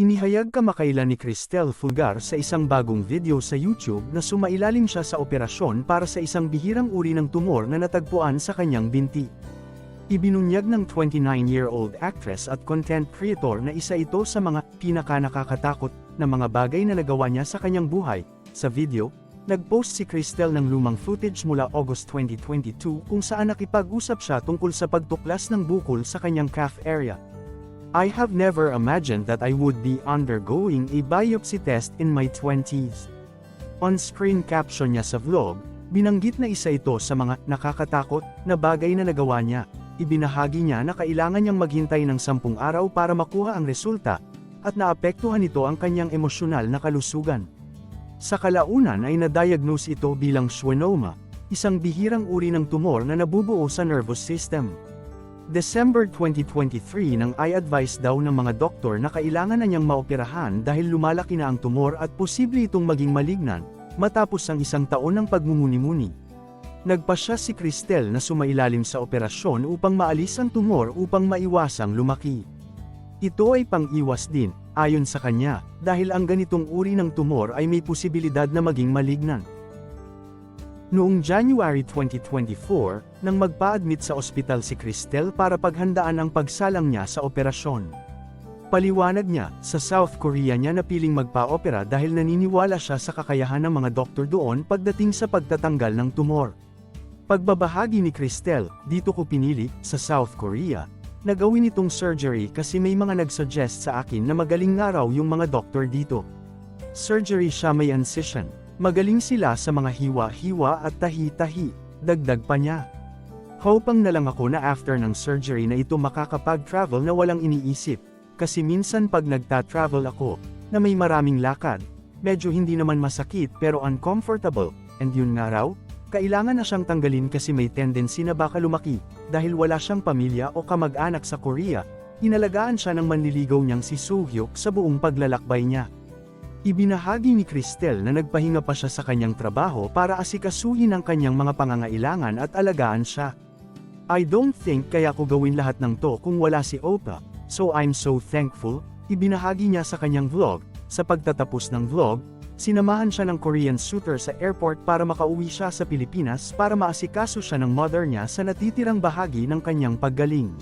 Inihayag kamakailan ni Cristel Fulgar sa isang bagong video sa YouTube na sumailalim siya sa operasyon para sa isang bihirang uri ng tumor na natagpuan sa kanyang binti. Ibinunyag ng 29-year-old actress at content creator na isa ito sa mga pinaka-nakakatakot na mga bagay na nagawa niya sa kanyang buhay. Sa video, nag-post si Cristel ng lumang footage mula August 2022 kung saan nakipag-usap siya tungkol sa pagtuklas ng bukol sa kanyang calf area. I have never imagined that I would be undergoing a biopsy test in my 20s. On-screen caption niya sa vlog, binanggit na isa ito sa mga nakakatakot na bagay na nagawa niya. Ibinahagi niya na kailangan niyang maghintay ng sampung araw para makuha ang resulta, at naapektuhan nito ang kanyang emosyonal na kalusugan. Sa kalaunan ay na-diagnose ito bilang schwannoma, isang bihirang uri ng tumor na nabubuo sa nervous system. December 2023 nang i-advise daw ng mga doktor na kailangan na niyang maoperahan dahil lumalaki na ang tumor at posible itong maging malignan, matapos ang isang taon ng pagmumuni-muni. Nagpa siya si Cristel na sumailalim sa operasyon upang maalis ang tumor upang maiwasang lumaki. Ito ay pang-iwas din, ayon sa kanya, dahil ang ganitong uri ng tumor ay may posibilidad na maging malignan. Noong January 2024, nang magpa-admit sa ospital si Cristel para paghandaan ang pagsalang niya sa operasyon. Paliwanag niya, sa South Korea niya napiling magpa-opera dahil naniniwala siya sa kakayahan ng mga doktor doon pagdating sa pagtatanggal ng tumor. Pagbabahagi ni Cristel, dito ko pinili, sa South Korea, na gawin itong surgery kasi may mga nagsuggest sa akin na magaling nga raw yung mga doktor dito. Surgery siya may incision. Magaling sila sa mga hiwa-hiwa at tahi-tahi, dagdag pa niya. Hopang na lang ako na after ng surgery na ito makakapag-travel na walang iniisip, kasi minsan pag nagta-travel ako, na may maraming lakad, medyo hindi naman masakit pero uncomfortable, and yun nga raw, kailangan na siyang tanggalin kasi may tendency na baka lumaki, dahil wala siyang pamilya o kamag-anak sa Korea, inalagaan siya ng manliligaw niyang si Suhyuk sa buong paglalakbay niya. Ibinahagi ni Cristel na nagpahinga pa siya sa kanyang trabaho para asikasuhin ang kanyang mga pangangailangan at alagaan siya. I don't think kaya ko gawin lahat ng to kung wala si Opa, so I'm so thankful, ibinahagi niya sa kanyang vlog, sa pagtatapos ng vlog, sinamahan siya ng Korean suitor sa airport para makauwi siya sa Pilipinas para maasikaso siya ng mother niya sa natitirang bahagi ng kanyang paggaling.